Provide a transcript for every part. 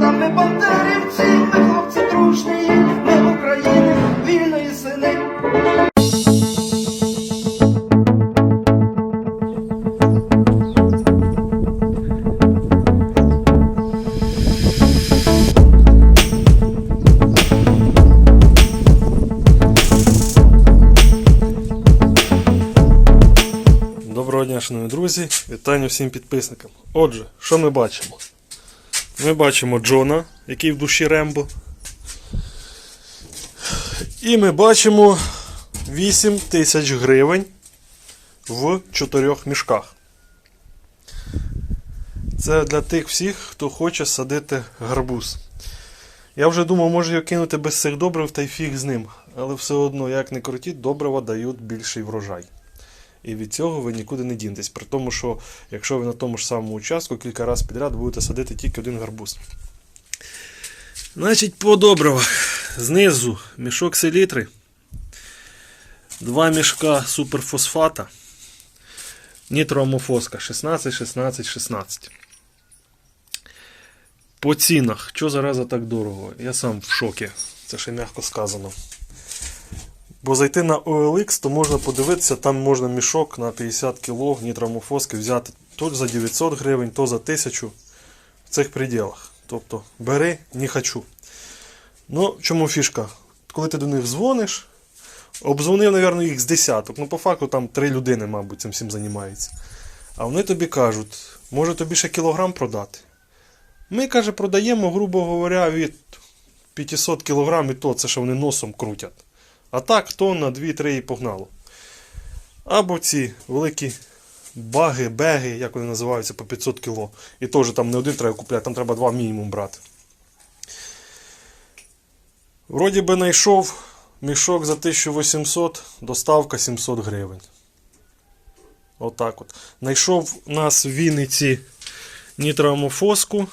Там ми бандерівці, ми хлопці дружні, ми України, вільної сини. Доброго дня, шановні друзі, вітання всім підписникам. Отже, що ми бачимо? Ми бачимо Джона, який в душі Рембо. І ми бачимо 8 тисяч гривень в чотирьох мішках. Це для тих всіх, хто хоче садити гарбуз. Я вже думав, може його кинути без цих добрив та й фіг з ним. Але все одно, як не крутіть, добрива дають більший врожай. І від цього ви нікуди не дінетесь. При тому, що якщо ви на тому ж самому участку кілька разів підряд будете садити тільки один гарбуз. Значить, по добривах. Знизу мішок селітри, два мішка суперфосфата, нітроамофоска 16, 16, 16. По цінах, що зараза так дорого? Я сам в шокі. Це ще м'яко сказано. Бо зайти на OLX, то можна подивитися, там можна мішок на 50 кг нітрамофоски взяти то за 900 гривень, то за 1000 в цих пределах. Тобто бери, не хочу. Ну, чому фішка? Коли ти до них дзвониш, обдзвонив, мабуть, їх з десяток. Ну, по факту там три людини, мабуть, цим всім займаються. А вони тобі кажуть, може тобі ще кілограм продати. Ми, каже, продаємо, грубо говоря, від 500 кг і то, це що вони носом крутять. А так, тонна, 2-3 і погнало. Або ці великі баги, беги, як вони називаються, по 500 кг. І теж там не один треба купляти, там треба два мінімум брати. Вроді би знайшов мішок за 1800, доставка 700 гривень. Отак от. Знайшов нас в Вінниці нітроамофоску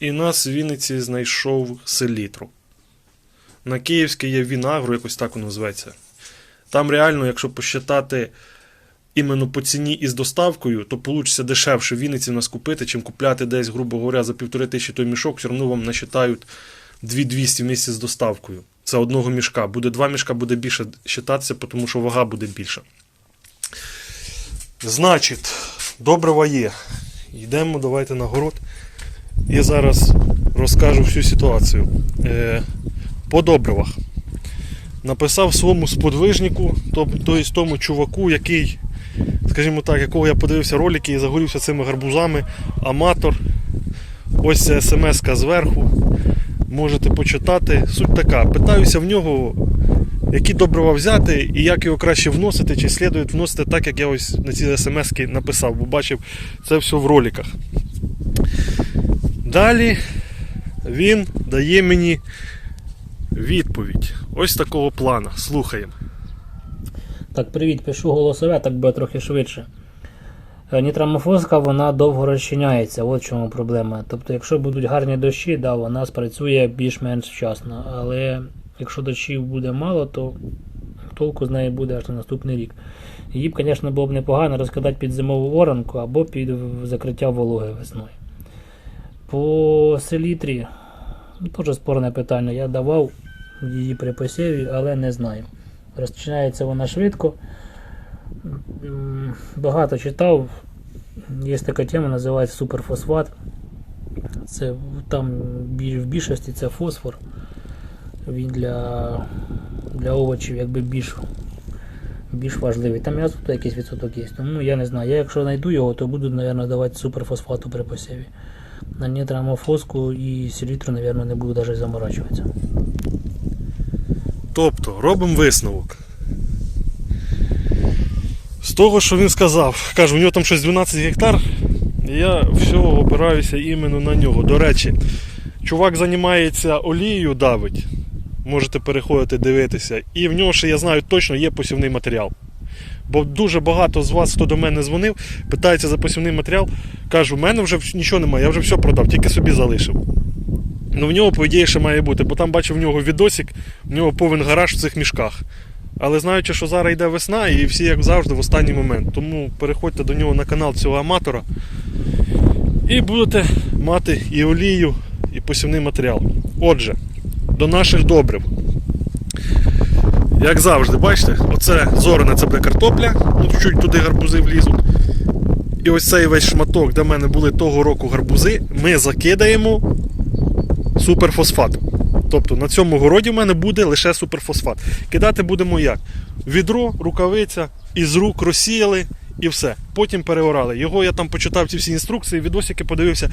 і нас в Вінниці знайшов селітру. На Київській є Вінагро, якось так воно називається. Там реально, якщо посчитати іменно по ціні із доставкою, то вийде дешевше в Вінниці в нас купити, чим купляти десь, грубо говоря, за півтори тисячі той мішок, все одно вам насчитають 2200 в місяць з доставкою. Це одного мішка. Буде два мішка, буде більше считатися, тому що вага буде більша. Значить, добрива є. Йдемо, давайте на город. І зараз розкажу всю ситуацію. Е, по добривах. Написав своєму сподвижнику, тобто тому чуваку, який, скажімо так, якого я подивився ролики і загорівся цими гарбузами. Аматор. Ось це смс зверху. Можете почитати. Суть така. Питаюся в нього, які добрива взяти і як його краще вносити, чи слідує вносити так, як я ось на ці смс написав, бо бачив це все в роликах. Далі він дає мені відповідь. Ось такого плана. Слухаємо. Так, привіт, пишу голосове, так буде трохи швидше. Е, Нітрамофоска вона довго розчиняється, от чому проблема. Тобто, якщо будуть гарні дощі, да, вона спрацює більш-менш вчасно. Але якщо дощів буде мало, то толку з неї буде аж на наступний рік. Її б, звісно, було б непогано розкидати під зимову воронку або під закриття вологи весною. По селітрі теж спорне питання. Я давав її при посіві, але не знаю. Розчиняється вона швидко. Багато читав. Є така тема, називається суперфосфат. Це там в більшості це фосфор. Він для, для овочів якби більш, більш важливий. Там азоту якийсь відсоток є. Тому я не знаю. Я якщо знайду його, то буду, мабуть, давати суперфосфату при посіві. На нітрамофоску і селітру, мабуть, не буду навіть заморачуватися. Тобто, робимо висновок. З того, що він сказав, кажу, у нього там щось 12 гектар, і я все опираюся іменно на нього. До речі, чувак займається олією давить. Можете переходити дивитися. І в нього ще, я знаю, точно є посівний матеріал. Бо дуже багато з вас, хто до мене дзвонив, питається за посівний матеріал. Кажу, в мене вже нічого немає, я вже все продав, тільки собі залишив. Ну в нього, по ідеї, ще має бути, бо там бачив в нього відосик, в нього повен гараж в цих мішках. Але знаючи, що зараз йде весна, і всі, як завжди, в останній момент. Тому переходьте до нього на канал цього аматора. І будете мати і олію, і посівний матеріал. Отже, до наших добрив. Як завжди, бачите, оце зоране це буде картопля, ну чуть туди гарбузи влізуть. І ось цей весь шматок, де в мене були того року гарбузи, ми закидаємо суперфосфат. Тобто на цьому городі в мене буде лише суперфосфат. Кидати будемо як? Відро, рукавиця, із рук розсіяли і все. Потім переорали. Його я там почитав ці всі інструкції, відосики подивився.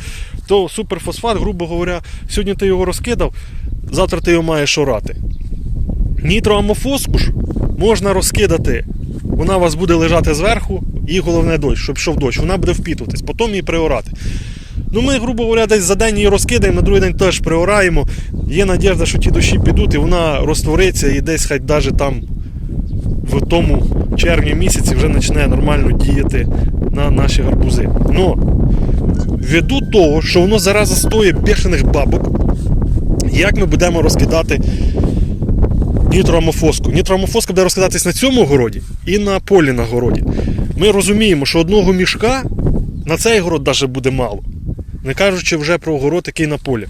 То суперфосфат, грубо говоря, сьогодні ти його розкидав, завтра ти його маєш орати. Нітроамофоску ж можна розкидати. Вона у вас буде лежати зверху, і головне дощ, щоб йшов дощ. Вона буде впітуватись, потім її приорати. Ну, ми, грубо говоря, десь за день її розкидаємо, на другий день теж приораємо. Є надіжда, що ті дощі підуть, і вона розтвориться і десь хай навіть там в тому червні місяці вже почне нормально діяти на наші гарбузи. Но ввиду того, що воно зараза стоїть бешених бабок, як ми будемо розкидати нітроамофоску. Нітроамофоска буде розкидатись на цьому городі і на полі на городі. Ми розуміємо, що одного мішка на цей город навіть буде мало. Не кажучи вже про город, який на полі.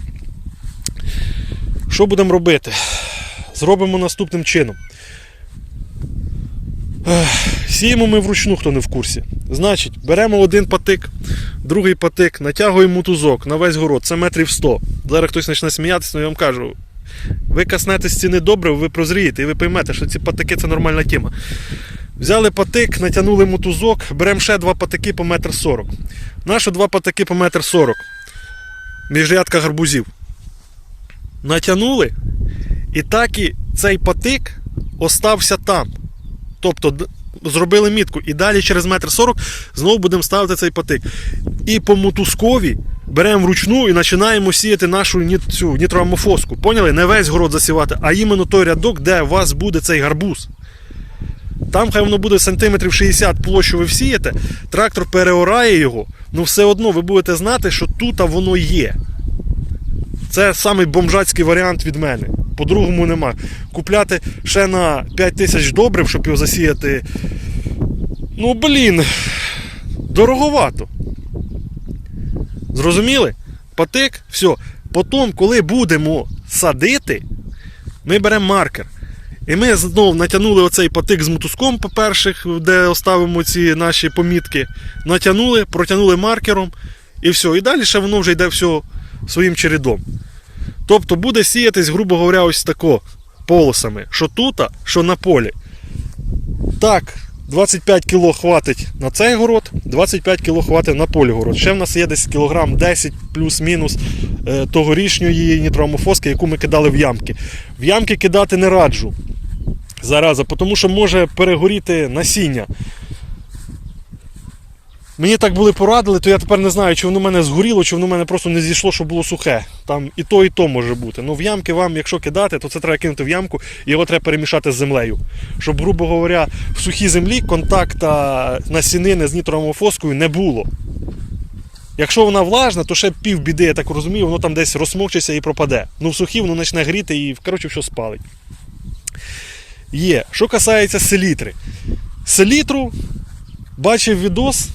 Що будемо робити? Зробимо наступним чином. Сіємо ми вручну, хто не в курсі. Значить, беремо один патик, другий патик, натягуємо мотузок на весь город, це метрів 100. Зараз хтось почне сміятися, але я вам кажу, ви коснетесь ціни добре, ви прозрієте і ви поймете, що ці патики це нормальна тема. Взяли патик, натягнули мотузок, беремо ще два патики по метр сорок. Наші два патики по метр сорок. Міжрядка гарбузів. Натягнули, і так і цей патик остався там. Тобто зробили мітку. І далі через метр сорок знову будемо ставити цей патик. І по мотузкові беремо вручну і починаємо сіяти нашу цю нітроамофоску. Поняли? Не весь город засівати, а іменно той рядок, де у вас буде цей гарбуз. Там хай воно буде сантиметрів 60 площу ви всієте, трактор переорає його, ну все одно ви будете знати, що тут воно є. Це самий бомжацький варіант від мене. По-другому нема. Купляти ще на 5 тисяч добрив, щоб його засіяти. Ну, блін, дороговато. Зрозуміли? Патик, все. Потім, коли будемо садити, ми беремо маркер. І ми знову натягнули оцей патик з мотузком, по-перше, де оставимо ці наші помітки. Натягнули, протягнули маркером і все. І далі ще воно вже йде все своїм чередом. Тобто буде сіятись, грубо говоря, ось тако полосами. Що тут, що на полі. Так, 25 кг хватить на цей город, 25 кг хватить на полігород. Ще в нас є десь кілограм 10 плюс-мінус тогорішньої тогорічньої нітроамофоски, яку ми кидали в ямки. В ямки кидати не раджу. Зараза, тому що може перегоріти насіння. Мені так були порадили, то я тепер не знаю, чи воно в мене згоріло, чи воно в мене просто не зійшло, щоб було сухе. Там і то, і то може бути. Ну в ямки вам, якщо кидати, то це треба кинути в ямку і його треба перемішати з землею. Щоб, грубо говоря, в сухій землі контакта насінини з нітроамофоскою не було. Якщо вона влажна, то ще пів біди, я так розумію, воно там десь розмокчиться і пропаде. Ну в сухій воно почне гріти і, коротше, все спалить. Є. Що касається селітри. Селітру бачив відос,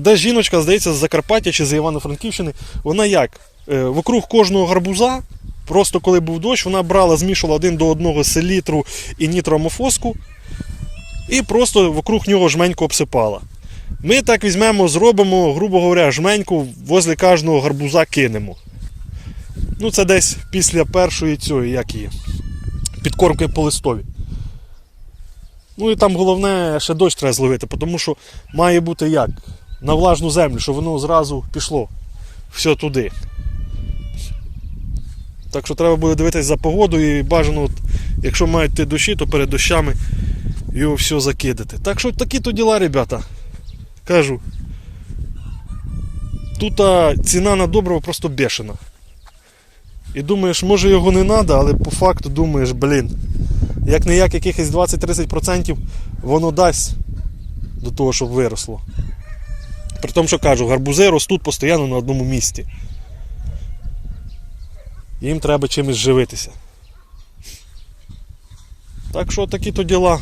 де жіночка, здається, з Закарпаття чи з Івано-Франківщини. Вона як? Е, Вокруг кожного гарбуза, просто коли був дощ, вона брала, змішувала один до одного селітру і нітроамофоску і просто вокруг нього жменьку обсипала. Ми так візьмемо, зробимо, грубо говоря, жменьку возле кожного гарбуза кинемо. Ну, це десь після першої цієї, як її, підкормки по листові. Ну і там головне ще дощ треба зловити, тому що має бути як? На влажну землю, щоб воно зразу пішло все туди. Так що треба буде дивитися за погодою і бажано, от, якщо мають ті дощі, то перед дощами його все закидати. Так що такі то діла, ребята. Кажу. Тут ціна на добриво просто бешена. І думаєш, може його не треба, але по факту думаєш, блін, як не як якихось 20-30% воно дасть до того, щоб виросло. При тому, що кажу, гарбузи ростуть постійно на одному місці. Їм треба чимось живитися. Так що такі то діла.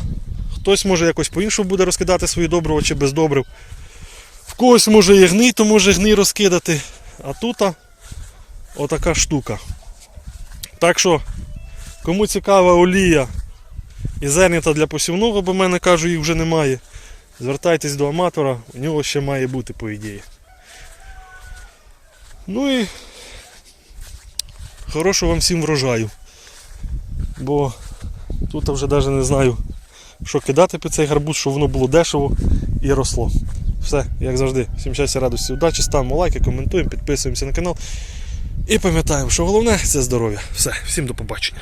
Хтось може якось по-іншому буде розкидати свої добрива чи без добрив. В когось може і гний, то може гний розкидати. А тут, отака штука. Так що, кому цікава олія і зернята для посівного, бо в мене кажу, їх вже немає. Звертайтесь до аматора, у нього ще має бути, по ідеї. Ну і хорошого вам всім врожаю. Бо тут вже навіть не знаю, що кидати під цей гарбуз, щоб воно було дешево і росло. Все, як завжди, всім щастя, радості, удачі, ставимо лайки, коментуємо, підписуємося на канал. І пам'ятаємо, що головне це здоров'я. Все, всім до побачення.